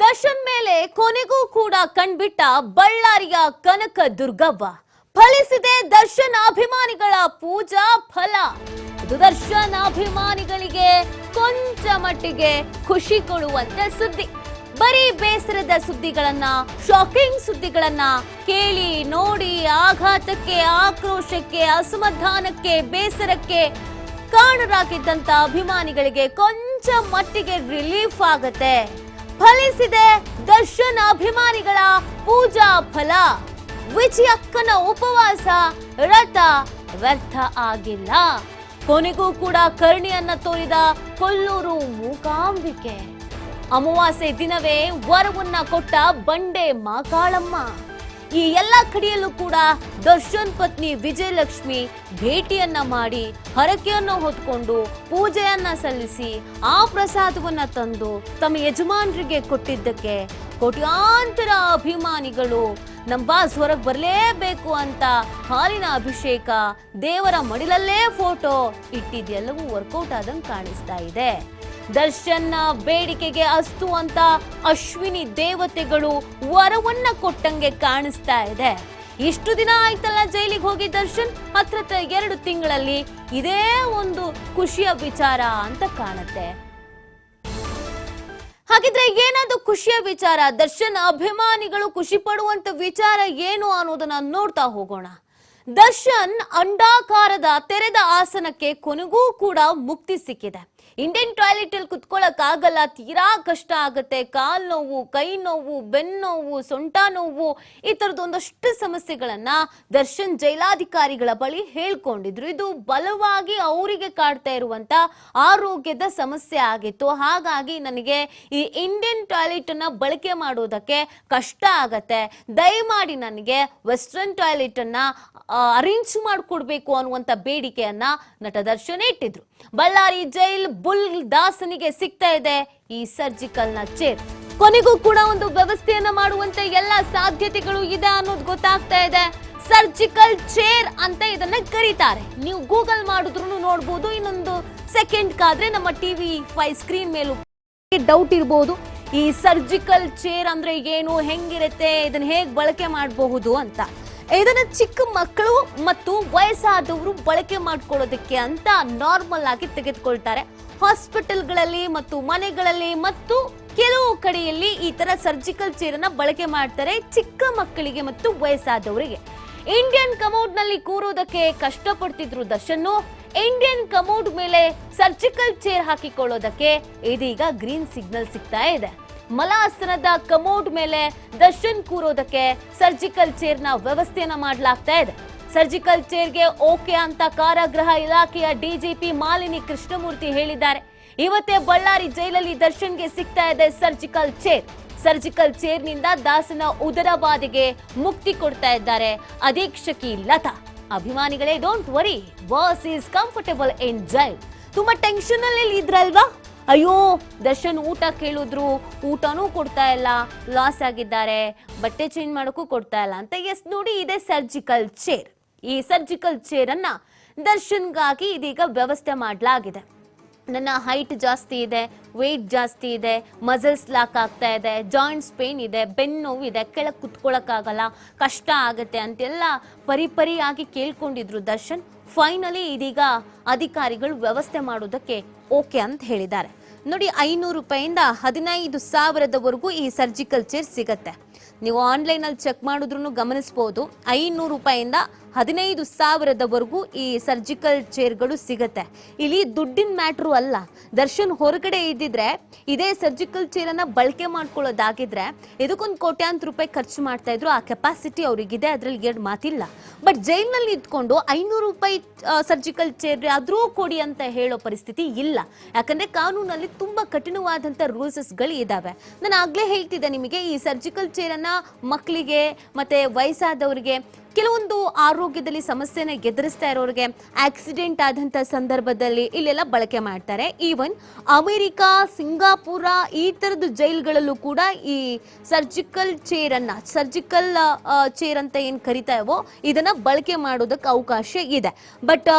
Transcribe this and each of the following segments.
ದರ್ಶನ್ ಮೇಲೆ ಕೊನೆಗೂ ಕೂಡ ಕಣ್ಬಿಟ್ಟ ಬಳ್ಳಾರಿಯ ಕನಕ ದುರ್ಗವ್ವ. ಫಲಿಸಿದೆ ದರ್ಶನ ಅಭಿಮಾನಿಗಳ ಪೂಜಾ ಫಲ. ದರ್ಶನ್ ಅಭಿಮಾನಿಗಳಿಗೆ ಕೊಂಚ ಮಟ್ಟಿಗೆ ಖುಷಿ ಕೊಡುವಂತ ಸುದ್ದಿ. ಬರೀ ಬೇಸರದ ಸುದ್ದಿಗಳನ್ನ ಶಾಕಿಂಗ್ ಸುದ್ದಿಗಳನ್ನ ಕೇಳಿ ನೋಡಿ ಆಘಾತಕ್ಕೆ, ಆಕ್ರೋಶಕ್ಕೆ, ಅಸಮಾಧಾನಕ್ಕೆ, ಬೇಸರಕ್ಕೆ ಕಾರಣರಾಗಿದ್ದಂತ ಅಭಿಮಾನಿಗಳಿಗೆ ಕೊಂಚ ಮಟ್ಟಿಗೆ ರಿಲೀಫ್ ಆಗತ್ತೆ. ಫಲಿಸಿದೆ ದರ್ಶನ ಅಭಿಮಾನಿಗಳ ಪೂಜಾ ಫಲ. ವಿಜಯಕ್ಕನ ಉಪವಾಸ, ರಥ ವ್ಯರ್ಥ ಆಗಿಲ್ಲ. ಕೊನೆಗೂ ಕೂಡ ಕರ್ಣಿಯನ್ನ ತೋರಿದ ಕೊಲ್ಲೂರು ಮೂಕಾಂಬಿಕೆ. ಅಮಾವಾಸ್ಯೆ ದಿನವೇ ವರವನ್ನ ಕೊಟ್ಟ ಬಂಡೆ ಮಾಕಾಳಮ್ಮ ಈ ಎಲ್ಲ ಕಡೆಯಲ್ಲೂ ಕೂಡ ದರ್ಶನ್ ಪತ್ನಿ ವಿಜಯಲಕ್ಷ್ಮಿ ಭೇಟಿಯನ್ನ ಮಾಡಿ ಹರಕೆಯನ್ನು ಹೊತ್ಕೊಂಡು ಪೂಜೆಯನ್ನ ಸಲ್ಲಿಸಿ ಆ ಪ್ರಸಾದವನ್ನ ತಂದು ತಮ್ಮ ಯಜಮಾನರಿಗೆ ಕೊಟ್ಟಿದ್ದಕ್ಕೆ ಕೋಟ್ಯಾಂತರ ಅಭಿಮಾನಿಗಳು, ನಮ್ಮ ಬಾಸ್ ಹೊರಗೆ ಬರಲೇಬೇಕು ಅಂತ ಹಾಲಿನ ಅಭಿಷೇಕ ದೇವರ ಮಡಿಲಲ್ಲೇ ಫೋಟೋ ಇಟ್ಟಿದ್ದೆಲ್ಲವೂ ವರ್ಕೌಟ್ ಆದಂಗೆ ಕಾಣಿಸ್ತಾ ಇದೆ. ದರ್ಶನ್ನ ಬೇಡಿಕೆಗೆ ಅಸ್ತು ಅಂತ ಅಶ್ವಿನಿ ದೇವತೆಗಳು ವರವನ್ನ ಕೊಟ್ಟಂಗೆ ಕಾಣಿಸ್ತಾ ಇದೆ. ಇಷ್ಟು ದಿನ ಆಯ್ತಲ್ಲ ಜೈಲಿಗೆ ಹೋಗಿ ದರ್ಶನ್? ಹತ್ರ ಎರಡು ತಿಂಗಳಲ್ಲಿ ಇದೇ ಒಂದು ಖುಷಿಯ ವಿಚಾರ ಅಂತ ಕಾಣುತ್ತೆ. ಹಾಗಿದ್ರೆ ಏನದು ಖುಷಿಯ ವಿಚಾರ, ದರ್ಶನ್ ಅಭಿಮಾನಿಗಳು ಖುಷಿ ಪಡುವಂತ ವಿಚಾರ ಏನು ಅನ್ನೋದನ್ನ ನೋಡ್ತಾ ಹೋಗೋಣ. ದರ್ಶನ್ ಅಂಡಾಕಾರದ ತೆರೆದ ಆಸನಕ್ಕೆ ಕೊನೆಗೂ ಕೂಡ ಮುಕ್ತಿ ಸಿಕ್ಕಿದೆ. ಇಂಡಿಯನ್ ಟಾಯ್ಲೆಟ್ ಅಲ್ಲಿ ಕುತ್ಕೊಳ್ಳಕ್ ಆಗಲ್ಲ. ತೀರಾ ಕಷ್ಟ ಆಗುತ್ತೆ. ಕಾಲ್ ನೋವು, ಕೈ ನೋವು ಬೆನ್ನು ನೋವು, ಸೊಂಟ ನೋವು, ಈ ತರದ ಒಂದಷ್ಟು ಸಮಸ್ಯೆಗಳನ್ನ ದರ್ಶನ್ ಜೈಲಾಧಿಕಾರಿಗಳ ಬಳಿ ಹೇಳ್ಕೊಂಡಿದ್ರು. ಇದು ಬಲವಾಗಿ ಅವರಿಗೆ ಕಾಡ್ತಾ ಇರುವಂತ ಆರೋಗ್ಯದ ಸಮಸ್ಯೆ ಆಗಿತ್ತು. ಹಾಗಾಗಿ ನನಗೆ ಈ ಇಂಡಿಯನ್ ಟಾಯ್ಲೆಟ್ ಅನ್ನ ಬಳಕೆ ಮಾಡೋದಕ್ಕೆ ಕಷ್ಟ ಆಗತ್ತೆ. ದಯಮಾಡಿ ನನಗೆ ವೆಸ್ಟರ್ನ್ ಟಾಯ್ಲೆಟ್ ಅನ್ನ ಅರೇಂಜ್ ಮಾಡಿಕೊಡ್ಬೇಕು ಅನ್ನುವಂತ ಬೇಡಿಕೆಯನ್ನ ನಟ ದರ್ಶನ್ ಇಟ್ಟಿದ್ರು. ಬಳ್ಳಾರಿ ಜೈಲ್ ಬುಲ್ ದಾಸನಿಗೆ ಸಿಗ್ತಾ ಇದೆ ಈ ಸರ್ಜಿಕಲ್ನ ಚೇರ್. ಕೊನೆಗೂ ಕೂಡ ಒಂದು ವ್ಯವಸ್ಥೆಯನ್ನ ಮಾಡುವಂತ ಎಲ್ಲ ಸಾಧ್ಯತೆಗಳು ಇದೆ ಅನ್ನೋದು ಗೊತ್ತಾಗ್ತಾ ಇದೆ. ಸರ್ಜಿಕಲ್ ಚೇರ್ ಅಂತ ಇದನ್ನ ಕರೀತಾರೆ. ನೀವು ಗೂಗಲ್ ಮಾಡಿದ್ರು ನೋಡ್ಬೋದು, ಇನ್ನೊಂದು ಸೆಕೆಂಡ್ ಕಾದ್ರೆ ನಮ್ಮ ಟಿವಿ ಫೈ ಸ್ಕ್ರೀನ್ ಮೇಲೂ ಡೌಟ್ ಇರಬಹುದು ಈ ಸರ್ಜಿಕಲ್ ಚೇರ್ ಅಂದ್ರೆ ಏನು, ಹೆಂಗಿರುತ್ತೆ, ಇದನ್ನ ಹೇಗೆ ಬಳಕೆ ಮಾಡಬಹುದು ಅಂತ. ಇದನ್ನ ಚಿಕ್ಕ ಮಕ್ಕಳು ಮತ್ತು ವಯಸ್ಸಾದವರು ಬಳಕೆ ಮಾಡ್ಕೊಳ್ಳೋದಕ್ಕೆ ಅಂತ ನಾರ್ಮಲ್ ಆಗಿ ತೆಗೆದುಕೊಳ್ತಾರೆ. ಹಾಸ್ಪಿಟಲ್ಗಳಲ್ಲಿ ಮತ್ತು ಮನೆಗಳಲ್ಲಿ ಮತ್ತು ಕೆಲವು ಕಡೆಯಲ್ಲಿ ಈ ತರ ಸರ್ಜಿಕಲ್ ಚೇರ್ ಅನ್ನ ಬಳಕೆ ಮಾಡ್ತಾರೆ ಚಿಕ್ಕ ಮಕ್ಕಳಿಗೆ ಮತ್ತು ವಯಸ್ಸಾದವರಿಗೆ. ಇಂಡಿಯನ್ ಕಮೋಡ್ನಲ್ಲಿ ಕೂರೋದಕ್ಕೆ ಕಷ್ಟಪಡ್ತಿದ್ರು ದರ್ಶನ್ ಇಂಡಿಯನ್ ಕಮೋಡ್ ಮೇಲೆ ಸರ್ಜಿಕಲ್ ಚೇರ್ ಹಾಕಿಕೊಳ್ಳೋದಕ್ಕೆ ಇದೀಗ ಗ್ರೀನ್ ಸಿಗ್ನಲ್ ಸಿಗ್ತಾ ಇದೆ. ಮಲಾಸನದ ಕಮೋಡ್ ಮೇಲೆ ದರ್ಶನ್ ಕೂರೋದಕ್ಕೆ ಸರ್ಜಿಕಲ್ ಚೇರ್ನ ವ್ಯವಸ್ಥೆಯನ್ನ ಮಾಡಲಾಗ್ತಾ ಇದೆ. ಸರ್ಜಿಕಲ್ ಚೇರ್ಗೆ ಓಕೆ ಅಂತ ಕಾರಾಗೃಹ ಇಲಾಖೆಯ ಡಿಜಿಪಿ ಮಾಲಿನಿ ಕೃಷ್ಣಮೂರ್ತಿ ಹೇಳಿದ್ದಾರೆ. ಇವತ್ತೇ ಬಳ್ಳಾರಿ ಜೈಲಲ್ಲಿ ದರ್ಶನ್ಗೆ ಸಿಗ್ತಾ ಇದೆ ಸರ್ಜಿಕಲ್ ಚೇರ್. ಸರ್ಜಿಕಲ್ ಚೇರ್ನಿಂದ ದಾಸನ ಉದರ ಮುಕ್ತಿ ಕೊಡ್ತಾ ಇದ್ದಾರೆ. ಅಧೀಕ್ಷಕಿ Lata. ಅಭಿಮಾನಿಗಳೇ don't worry boss is comfortable in jail ತುಂಬಾ ಟೆನ್ಷನ್ ಅಲ್ಲಿ ಇದ್ರಲ್ವಾ? ಅಯ್ಯೋ, ದರ್ಶನ್ ಊಟ ಕೇಳಿದ್ರು, ಊಟನೂ ಕೊಡ್ತಾ ಇಲ್ಲ ಲಾಸ್ ಆಗಿದ್ದಾರೆ. ಬಟ್ಟೆ ಚೇಂಜ್ ಮಾಡೋಕ್ಕೂ ಕೊಡ್ತಾ ಇಲ್ಲ ಅಂತ. ಎಸ್ ನೋಡಿ, ಇದೆ ಸರ್ಜಿಕಲ್ ಚೇರ್. ಈ ಸರ್ಜಿಕಲ್ ಚೇರ್ ಅನ್ನ ದರ್ಶನ್ಗಾಗಿ ಇದೀಗ ವ್ಯವಸ್ಥೆ ಮಾಡಲಾಗಿದೆ. ನನ್ನ ಹೈಟ್ ಜಾಸ್ತಿ ಇದೆ ವೆಯ್ಟ್ ಜಾಸ್ತಿ ಇದೆ ಮಸಲ್ಸ್ ಲಾಕ್ ಆಗ್ತಾ ಇದೆ ಜಾಯಿಂಟ್ಸ್ ಪೇನ್ ಇದೆ, ಬೆನ್ನು ನೋವು ಇದೆ, ಕೆಳಗೆ ಕುತ್ಕೊಳ್ಳೋಕ್ಕಾಗಲ್ಲ ಕಷ್ಟ ಆಗುತ್ತೆ ಅಂತೆಲ್ಲ ಪರಿಪರಿಯಾಗಿ ಕೇಳ್ಕೊಂಡಿದ್ರು ದರ್ಶನ್. ಫೈನಲಿ ಇದೀಗ ಅಧಿಕಾರಿಗಳು ವ್ಯವಸ್ಥೆ ಮಾಡೋದಕ್ಕೆ ಓಕೆ ಅಂತ ಹೇಳಿದ್ದಾರೆ. ನೋಡಿ, ಐನೂರು ರೂಪಾಯಿಂದ ಹದಿನೈದು ಸಾವಿರದವರೆಗೂ ಈ ಸರ್ಜಿಕಲ್ ಚೇರ್ ಸಿಗತ್ತೆ. ನೀವು ಆನ್ಲೈನಲ್ಲಿ ಚೆಕ್ ಮಾಡಿದ್ರು ಗಮನಿಸ್ಬೋದು, ಐನೂರು ರೂಪಾಯಿಂದ ಹದಿನೈದು ಸಾವಿರದವರೆಗೂ ಈ ಸರ್ಜಿಕಲ್ ಚೇರ್ಗಳು ಸಿಗತ್ತೆ. ಇಲ್ಲಿ ದುಡ್ಡಿನ ಮ್ಯಾಟ್ರು ಅಲ್ಲ. ದರ್ಶನ್ ಹೊರಗಡೆ ಇದ್ದಿದ್ರೆ, ಇದೇ ಸರ್ಜಿಕಲ್ ಚೇರನ್ನ ಬಳಕೆ ಮಾಡ್ಕೊಳ್ಳೋದಾಗಿದ್ರೆ, ಇದಕ್ಕೊಂದು ಕೋಟ್ಯಾಂತರ ರೂಪಾಯಿ ಖರ್ಚು ಮಾಡ್ತಾ ಇದ್ರು, ಆ ಕೆಪಾಸಿಟಿ ಅವ್ರಿಗಿದೆ, ಅದ್ರಲ್ಲಿ ಎರಡು ಮಾತಿಲ್ಲ. ಬಟ್ ಜೈಲ್ನಲ್ಲಿ ಇದ್ಕೊಂಡು ಐನೂರು ರೂಪಾಯಿ ಸರ್ಜಿಕಲ್ ಚೇರ್ ಆದ್ರೂ ಕೊಡಿ ಅಂತ ಹೇಳೋ ಪರಿಸ್ಥಿತಿ ಇಲ್ಲ. ಯಾಕಂದ್ರೆ ಕಾನೂನಲ್ಲಿ ತುಂಬಾ ಕಠಿಣವಾದಂತ ರೂಲ್ಸಸ್ಗಳು ಇದಾವೆ. ನಾನು ಆಗ್ಲೇ ಹೇಳ್ತಿದ್ದೆ ನಿಮಗೆ, ಈ ಸರ್ಜಿಕಲ್ ಚೇರನ್ನ ಮಕ್ಕಳಿಗೆ ಮತ್ತೆ ವಯಸ್ಸಾದವರಿಗೆ ಕೆಲವೊಂದು ಆರೋಗ್ಯದಲ್ಲಿ ಸಮಸ್ಯೆನ ಎದುರಿಸ್ತಾ ಇರೋರಿಗೆ ಆಕ್ಸಿಡೆಂಟ್ ಆದಂಥ ಸಂದರ್ಭದಲ್ಲಿ ಇಲ್ಲೆಲ್ಲ ಬಳಕೆ ಮಾಡ್ತಾರೆ. ಈವನ್ ಅಮೆರಿಕ, ಸಿಂಗಾಪುರ ಈ ಥರದ ಜೈಲ್ಗಳಲ್ಲೂ ಕೂಡ ಈ ಸರ್ಜಿಕಲ್ ಚೇರ್ ಅನ್ನ ಸರ್ಜಿಕಲ್ ಚೇರ್ ಅಂತ ಏನು ಕರಿತಾವೋ ಇದನ್ನ ಬಳಕೆ ಮಾಡೋದಕ್ಕೆ ಅವಕಾಶ ಇದೆ. ಬಟ್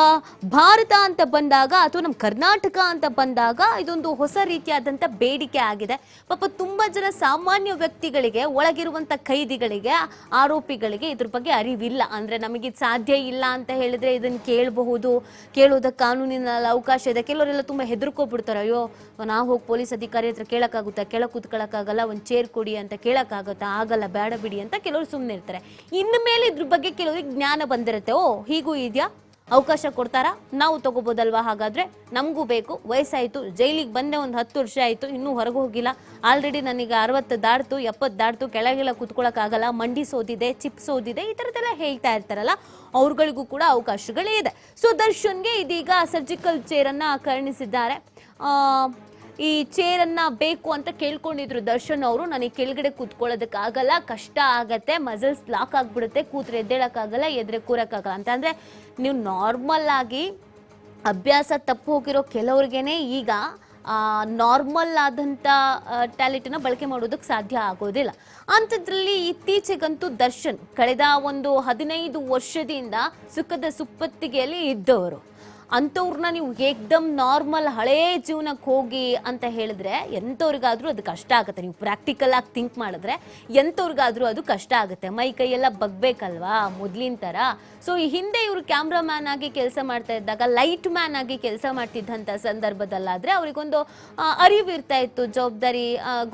ಭಾರತ ಅಂತ ಬಂದಾಗ ಅಥವಾ ನಮ್ಮ ಕರ್ನಾಟಕ ಅಂತ ಬಂದಾಗ ಇದೊಂದು ಹೊಸ ರೀತಿಯಾದಂಥ ಬೇಡಿಕೆ ಆಗಿದೆ. ಪಾಪ ತುಂಬಾ ಜನ ಸಾಮಾನ್ಯ ವ್ಯಕ್ತಿಗಳಿಗೆ ಒಳಗಿರುವಂಥ ಕೈದಿಗಳಿಗೆ, ಆರೋಪಿಗಳಿಗೆ ಇದ್ರ ಬಗ್ಗೆ ಅರಿವಿಲ್ಲ ಅಂದ್ರೆ ನಮಗೆ ಸಾಧ್ಯ ಇಲ್ಲ ಅಂತ ಹೇಳಿದ್ರೆ ಇದನ್ನ ಕೇಳಬಹುದು. ಕೇಳೋದಕ್ಕೆ ಕಾನೂನಿನಲ್ಲಿ ಅವಕಾಶ ಇದೆ. ಕೆಲವರೆಲ್ಲ ತುಂಬಾ ಹೆದರ್ಕೊಬಿಡ್ತಾರೆ. ಅಯ್ಯೋ, ನಾವು ಹೋಗಿ ಪೊಲೀಸ್ ಅಧಿಕಾರಿ ಹತ್ರ ಕೇಳಕ್ಕಾಗುತ್ತಾ? ಕೆಳಗೆ ಕೂತ್ಕೊಳ್ಳೋಕ್ಕಾಗಲ್ಲ? ಒಂದು ಚೇರ್ ಕೊಡಿ ಅಂತ ಕೇಳೋಕ್ಕಾಗುತ್ತಾ? ಆಗಲ್ಲ, ಬೇಡ ಬಿಡಿ ಅಂತ ಕೆಲವರು ಸುಮ್ಮನೆ ಇರ್ತಾರೆ ಇನ್ನು ಮೇಲೆ ಇದ್ರ ಬಗ್ಗೆ ಕೆಲವರಿಗೆ ಜ್ಞಾನ ಬಂದಿರುತ್ತೆ. ಓ, ಹೀಗೂ ಇದೆಯಾ? ಅವಕಾಶ ಕೊಡ್ತಾರಾ? ನಾವು ತಗೋಬೋದಲ್ವಾ? ಹಾಗಾದ್ರೆ ನಮಗೂ ಬೇಕು. ವಯಸ್ಸಾಯಿತು. ಜೈಲಿಗೆ ಬಂದೆ ಒಂದು ಹತ್ತು ವರ್ಷ ಆಯ್ತು. ಇನ್ನೂ ಹೊರಗೆ ಹೋಗಿಲ್ಲ. ಆಲ್ರೆಡಿ ನನಗೆ ಅರವತ್ತು ದಾಡ್ತು ಎಪ್ಪತ್ತು ದಾಡ್ತು ಕೆಳಗೆಲ್ಲ ಕುತ್ಕೊಳ್ಳೋಕ್ಕಾಗಲ್ಲ ಮಂಡಿ ಸೋದಿದೆ ಚಿಪ್ ಸೋದಿದೆ, ಈ ಥರದ್ದೆಲ್ಲ ಹೇಳ್ತಾ ಇರ್ತಾರಲ್ಲ, ಅವ್ರುಗಳಿಗೂ ಕೂಡ ಅವಕಾಶಗಳೇ ಇದೆ. ಸೊ ದರ್ಶನ್ಗೆ ಇದೀಗ ಸರ್ಜಿಕಲ್ ಚೇರನ್ನು ಕರುಣಿಸಿದ್ದಾರೆ. ಈ ಚೇರನ್ನ ಬೇಕು ಅಂತ ಕೇಳ್ಕೊಂಡಿದ್ರು ದರ್ಶನ್ ಅವರು. ನನಗೆ ಕೆಳಗಡೆ ಕೂತ್ಕೊಳ್ಳೋದಕ್ಕೆ ಆಗಲ್ಲ, ಕಷ್ಟ ಆಗತ್ತೆ ಮಸಲ್ಸ್ ಲಾಕ್ ಆಗ್ಬಿಡುತ್ತೆ, ಕೂತ್ರೆ ಎದ್ದೇಳಕ್ಕಾಗಲ್ಲ, ಎದ್ರೆ ಕೂರಕ್ಕಾಗಲ್ಲ. ಅಂತ ಅಂದ್ರೆ ನೀವು ನಾರ್ಮಲ್ ಆಗಿ ಅಭ್ಯಾಸ ತಪ್ಪು ಹೋಗಿರೋ ಕೆಲವ್ರಿಗೇನೆ ಈಗ ನಾರ್ಮಲ್ ಆದಂಥ ಟ್ಯಾಲೆಟನ್ನು ಬಳಕೆ ಮಾಡೋದಕ್ಕೆ ಸಾಧ್ಯ ಆಗೋದಿಲ್ಲ. ಅಂಥದ್ರಲ್ಲಿ ಇತ್ತೀಚೆಗಂತೂ ದರ್ಶನ್, ಕಳೆದ ಒಂದು ಹದಿನೈದು ವರ್ಷದಿಂದ ಸುಖದ ಸುಪ್ಪತ್ತಿಗೆಯಲ್ಲಿ ಇದ್ದವರು. ಅಂಥವ್ರನ್ನ ನೀವು ಏಕ್ದಮ್ ನಾರ್ಮಲ್ ಹಳೇ ಜೀವನಕ್ಕೆ ಹೋಗಿ ಅಂತ ಹೇಳಿದ್ರೆ ಎಂಥವ್ರಿಗಾದರೂ ಅದು ಕಷ್ಟ ಆಗುತ್ತೆ. ನೀವು ಪ್ರಾಕ್ಟಿಕಲ್ ಆಗಿ ಥಿಂಕ್ ಮಾಡಿದ್ರೆ ಎಂಥವ್ರಿಗಾದರೂ ಅದು ಕಷ್ಟ ಆಗುತ್ತೆ. ಮೈ ಕೈಯೆಲ್ಲ ಬಗ್ಬೇಕಲ್ವಾ ಮೊದಲಿನ ಥರ? ಸೊ ಈ ಹಿಂದೆ ಇವರು ಕ್ಯಾಮ್ರಾಮ್ಯಾನ್ ಆಗಿ ಕೆಲಸ ಮಾಡ್ತಾ ಇದ್ದಾಗ ಲೈಟ್ ಮ್ಯಾನ್ ಆಗಿ ಕೆಲಸ ಮಾಡ್ತಿದ್ದಂಥ ಸಂದರ್ಭದಲ್ಲಾದರೆ ಅವರಿಗೊಂದು ಅರಿವು ಇರ್ತಾ ಇತ್ತು, ಜವಾಬ್ದಾರಿ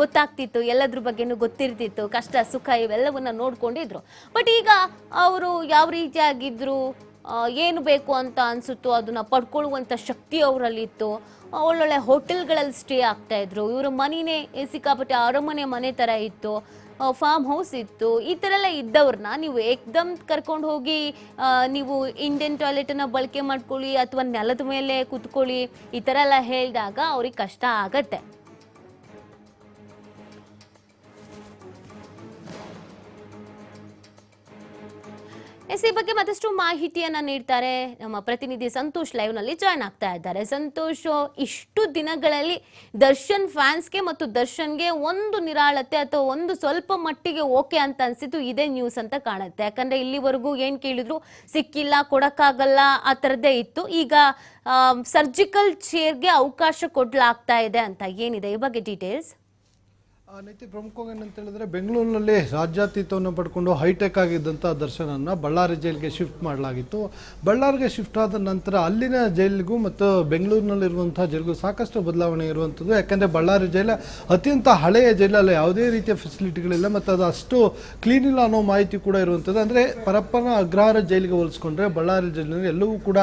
ಗೊತ್ತಾಗ್ತಿತ್ತು, ಎಲ್ಲದ್ರ ಬಗ್ಗೆನೂ ಗೊತ್ತಿರ್ತಿತ್ತು, ಕಷ್ಟ, ಸುಖ ಇವೆಲ್ಲವನ್ನ ನೋಡ್ಕೊಂಡಿದ್ರು. ಬಟ್ ಈಗ ಅವರು ಯಾವ ರೀತಿಯಾಗಿದ್ರು ಏನು ಬೇಕು ಅಂತ ಅನಿಸುತ್ತೋ ಅದನ್ನು ಪಡ್ಕೊಳ್ಳುವಂಥ ಶಕ್ತಿ ಅವರಲ್ಲಿತ್ತು. ಒಳ್ಳೊಳ್ಳೆ ಹೋಟೆಲ್ಗಳಲ್ಲಿ ಸ್ಟೇ ಆಗ್ತಾ ಇದ್ರು. ಇವರ ಮನೆಯೇ ಸಿಕ್ಕಾಪಟ್ಟೆ ಅರಮನೆ ಮನೆ ಥರ ಇತ್ತು. ಫಾರ್ಮ್ ಹೌಸ್ ಇತ್ತು. ಈ ಥರ ಎಲ್ಲ ಇದ್ದವ್ರನ್ನ ನೀವು ಏಕ್ದಮ್ ಕರ್ಕೊಂಡು ಹೋಗಿ ನೀವು ಇಂಡಿಯನ್ ಟಾಯ್ಲೆಟನ್ನು ಬಳಕೆ ಮಾಡ್ಕೊಳ್ಳಿ ಅಥವಾ ನೆಲದ ಮೇಲೆ ಕೂತ್ಕೊಳ್ಳಿ, ಈ ಥರ ಎಲ್ಲ ಹೇಳಿದಾಗ ಅವ್ರಿಗೆ ಕಷ್ಟ ಆಗತ್ತೆ. ಎಸ್ ಈ ಬಗ್ಗೆ ಮತ್ತಷ್ಟು ಮಾಹಿತಿಯನ್ನ ನೀಡ್ತಾರೆ. ನಮ್ಮ ಪ್ರತಿನಿಧಿ ಸಂತೋಷ್ ಲೈವ್ನಲ್ಲಿ ಜಾಯ್ನ್ ಆಗ್ತಾ ಇದ್ದಾರೆ. ಸಂತೋಷ್, ಇಷ್ಟು ದಿನಗಳಲ್ಲಿ ದರ್ಶನ್ ಫ್ಯಾನ್ಸ್ಗೆ ಮತ್ತು ದರ್ಶನ್ಗೆ ಒಂದು ನಿರಾಳತೆ ಅಥವಾ ಒಂದು ಸ್ವಲ್ಪ ಮಟ್ಟಿಗೆ ಓಕೆ ಅಂತ ಅನ್ಸಿದ್ದು ಇದೇ ನ್ಯೂಸ್ ಅಂತ ಕಾಣುತ್ತೆ. ಯಾಕಂದ್ರೆ ಇಲ್ಲಿವರೆಗೂ ಏನ್ ಕೇಳಿದ್ರು? ಸಿಕ್ಕಿಲ್ಲ, ಕೊಡಕ್ಕಾಗಲ್ಲ, ಆ ಥರದ್ದೇ ಇತ್ತು. ಈಗ ಸರ್ಜಿಕಲ್ ಚೇರ್ಗೆ ಅವಕಾಶ ಕೊಡ್ಲಾಗ್ತಾ ಇದೆ ಅಂತ ಏನಿದೆ? ಈ ಬಗ್ಗೆ ಡೀಟೇಲ್ಸ್ ಆ ನೀತಿ ಪ್ರಮುಖವಾಗಿ ಏನಂತ ಹೇಳಿದ್ರೆ ಬೆಂಗಳೂರಿನಲ್ಲಿ ರಾಜ್ಯಾತೀತವನ್ನು ಪಡ್ಕೊಂಡು ಹೈಟೆಕ್ ಆಗಿದ್ದಂಥ ದರ್ಶನನ್ನ ಬಳ್ಳಾರಿ ಜೈಲಿಗೆ ಶಿಫ್ಟ್ ಮಾಡಲಾಗಿತ್ತು. ಬಳ್ಳಾರಿಗೆ ಶಿಫ್ಟ್ ಆದ ನಂತರ ಅಲ್ಲಿನ ಜೈಲಿಗೂ ಮತ್ತು ಬೆಂಗಳೂರಿನಲ್ಲಿರುವಂಥ ಜೈಲಿಗೂ ಸಾಕಷ್ಟು ಬದಲಾವಣೆ ಇರುವಂಥದ್ದು. ಯಾಕೆಂದರೆ ಬಳ್ಳಾರಿ ಜೈಲ ಅತ್ಯಂತ ಹಳೆಯ ಜೈಲಲ್ಲಿ ಯಾವುದೇ ರೀತಿಯ ಫೆಸಿಲಿಟಿಗಳಿಲ್ಲ ಮತ್ತು ಅದು ಅಷ್ಟು ಕ್ಲೀನ್ ಇಲ್ಲ ಅನ್ನೋ ಮಾಹಿತಿ ಕೂಡ ಇರುವಂಥದ್ದು. ಅಂದರೆ ಪರಪ್ಪನ ಅಗ್ರಹಾರ ಜೈಲಿಗೆ ಹೋಲಿಸ್ಕೊಂಡ್ರೆ ಬಳ್ಳಾರಿ ಜೈಲಿನಲ್ಲಿ ಎಲ್ಲವೂ ಕೂಡ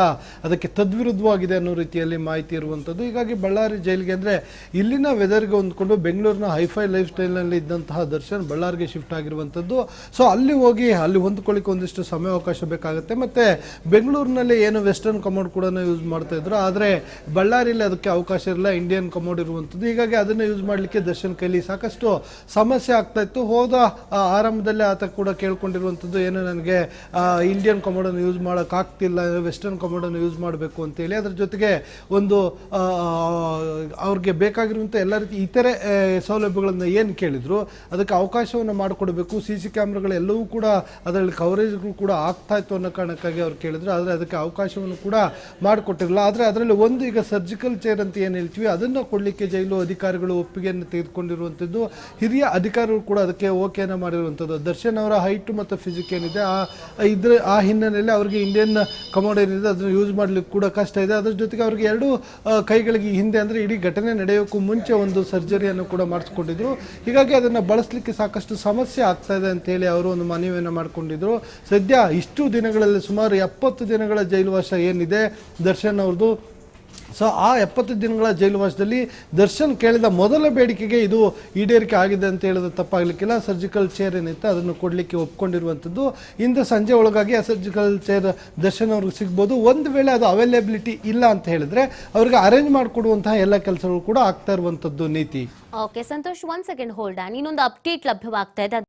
ಅದಕ್ಕೆ ತದ್ವಿರುದ್ಧವಾಗಿದೆ ಅನ್ನೋ ರೀತಿಯಲ್ಲಿ ಮಾಹಿತಿ ಇರುವಂಥದ್ದು. ಹೀಗಾಗಿ ಬಳ್ಳಾರಿ ಜೈಲಿಗೆ ಅಂದರೆ ಇಲ್ಲಿನ ವೆದರ್ಗೆ ಹೊಂದ್ಕೊಂಡು ಬೆಂಗಳೂರಿನ ಹೈಫೈ ಲೈಫ್ ಸ್ಟೈಲ್ನಲ್ಲಿ ಇದ್ದಂತಹ ದರ್ಶನ್ ಬಳ್ಳಾರಿಗೆ ಶಿಫ್ಟ್ ಆಗಿರುವಂಥದ್ದು ಸೊ ಅಲ್ಲಿ ಹೋಗಿ, ಅಲ್ಲಿ ಹೊಂದ್ಕೊಳ್ಳಿಕ್ಕೆ ಒಂದಿಷ್ಟು ಸಮಯ ಅವಕಾಶ ಬೇಕಾಗುತ್ತೆ. ಮತ್ತು ಬೆಂಗಳೂರಿನಲ್ಲಿ ಏನು ವೆಸ್ಟರ್ನ್ ಕಮೋಡ್ ಕೂಡ ಯೂಸ್ ಮಾಡ್ತಾ ಇದ್ರು. ಆದರೆ ಬಳ್ಳಾರಿಯಲ್ಲಿ ಅದಕ್ಕೆ ಅವಕಾಶ ಇರಲ್ಲ ಇಂಡಿಯನ್ ಕಮೋಡ್ ಇರುವಂಥದ್ದು ಹೀಗಾಗಿ ಅದನ್ನು ಯೂಸ್ ಮಾಡಲಿಕ್ಕೆ ದರ್ಶನ್ ಕೈಲಿ ಸಾಕಷ್ಟು ಸಮಸ್ಯೆ ಆಗ್ತಾ ಇತ್ತು. ಹೋದ ಆರಂಭದಲ್ಲೇ ಆತ ಕೂಡ ಕೇಳ್ಕೊಂಡಿರುವಂಥದ್ದು ಏನು ನನಗೆ ಇಂಡಿಯನ್ ಕಮೋಡನ್ನು ಯೂಸ್ ಮಾಡೋಕ್ಕಾಗ್ತಿಲ್ಲ ವೆಸ್ಟರ್ನ್ ಕಮೋಡನ್ನು ಯೂಸ್ ಮಾಡಬೇಕು ಅಂತೇಳಿ ಅದ್ರ ಜೊತೆಗೆ ಒಂದು ಅವ್ರಿಗೆ ಬೇಕಾಗಿರುವಂಥ ಎಲ್ಲ ರೀತಿ ಇತರೆ ಸೌಲಭ್ಯಗಳನ್ನು ಏನು ಕೇಳಿದ್ರು, ಅದಕ್ಕೆ ಅವಕಾಶವನ್ನು ಮಾಡಿಕೊಡಬೇಕು. ಸಿ ಸಿ ಕ್ಯಾಮ್ರಾಗಳೆಲ್ಲವೂ ಕೂಡ ಅದರಲ್ಲಿ ಕವರೇಜ್ಗಳು ಕೂಡ ಆಗ್ತಾ ಇತ್ತು ಅನ್ನೋ ಕಾರಣಕ್ಕಾಗಿ ಅವ್ರು ಕೇಳಿದ್ರು. ಆದರೆ ಅದಕ್ಕೆ ಅವಕಾಶವನ್ನು ಕೂಡ ಮಾಡಿಕೊಟ್ಟಿರಲಿಲ್ಲ. ಆದರೆ ಅದರಲ್ಲಿ ಒಂದು ಈಗ ಸರ್ಜಿಕಲ್ ಚೇರ್ ಅಂತ ಏನು ಹೇಳ್ತೀವಿ, ಅದನ್ನು ಕೊಡಲಿಕ್ಕೆ ಜೈಲು ಅಧಿಕಾರಿಗಳು ಒಪ್ಪಿಗೆಯನ್ನು ತೆಗೆದುಕೊಂಡಿರುವಂಥದ್ದು. ಹಿರಿಯ ಅಧಿಕಾರಿಗಳು ಕೂಡ ಅದಕ್ಕೆ ಓಕೆಯನ್ನು ಮಾಡಿರುವಂಥದ್ದು. ದರ್ಶನ್ ಅವರ ಹೈಟ್ ಮತ್ತು ಫಿಸಿಕ್ ಏನಿದೆ, ಆ ಇದ್ರ, ಆ ಹಿನ್ನೆಲೆಯಲ್ಲಿ ಅವರಿಗೆ ಇಂಡಿಯನ್ ಕಮೋಡ್ ಏನಿದೆ, ಅದನ್ನು ಯೂಸ್ ಮಾಡಲಿಕ್ಕೆ ಕೂಡ ಕಷ್ಟ ಇದೆ. ಅದ್ರ ಜೊತೆಗೆ ಅವರಿಗೆ ಎರಡು ಕೈಗಳಿಗೆ ಹಿಂದೆ ಅಂದರೆ ಇಡೀ ಘಟನೆ ನಡೆಯೋಕ್ಕೂ ಮುಂಚೆ ಒಂದು ಸರ್ಜರಿಯನ್ನು ಕೂಡ ಮಾಡಿಸ್ಕೊಂಡಿದ್ರು. ಹೀಗಾಗಿ ಅದನ್ನು ಬಳಸಲಿಕ್ಕೆ ಸಾಕಷ್ಟು ಸಮಸ್ಯೆ ಆಗ್ತಾ ಇದೆ ಅಂತೇಳಿ ಅವರು ಒಂದು ಮನವಿಯನ್ನು ಮಾಡಿಕೊಂಡಿದ್ರು. ಸದ್ಯ ಇಷ್ಟು ದಿನಗಳಲ್ಲಿ ಸುಮಾರು ಎಪ್ಪತ್ತು ದಿನಗಳ ಜೈಲುವಾಸ ಏನಿದೆ, ದರ್ಶನ್ ಅವ್ರದ್ದು ಸೊ ಆ ಎಪ್ಪತ್ತು ದಿನಗಳ ಜೈಲುವಾಸದಲ್ಲಿ ದರ್ಶನ್ ಕೇಳಿದ ಮೊದಲ ಬೇಡಿಕೆಗೆ ಇದು ಈಡೇರಿಕೆ ಆಗಿದೆ ಅಂತ ಹೇಳಿದ್ರೆ ತಪ್ಪಾಗಲಿಕ್ಕಿಲ್ಲ. ಸರ್ಜಿಕಲ್ ಚೇರ್ ಏನಿತ್ತು ಅದನ್ನು ಕೊಡಲಿಕ್ಕೆ ಒಪ್ಕೊಂಡಿರುವಂಥದ್ದು. ಇಂದು ಸಂಜೆ ಒಳಗಾಗಿ ಆ ಸರ್ಜಿಕಲ್ ಚೇರ್ ದರ್ಶನ್ ಅವ್ರಿಗೆ ಸಿಗ್ಬೋದು. ಒಂದು ವೇಳೆ ಅದು ಅವೈಲೇಬಿಲಿಟಿ ಇಲ್ಲ ಅಂತ ಹೇಳಿದ್ರೆ ಅವ್ರಿಗೆ ಅರೇಂಜ್ ಮಾಡಿಕೊಡುವಂತಹ ಎಲ್ಲ ಕೆಲಸಗಳು ಕೂಡ ಆಗ್ತಾ ಇರುವಂಥದ್ದು ನೀತಿ. Okay Santosh one second hold ಇನ್ನೊಂದು ಅಪ್ಡೇಟ್ ಲಭ್ಯವಾಗ್ತಾ ಇದೆ.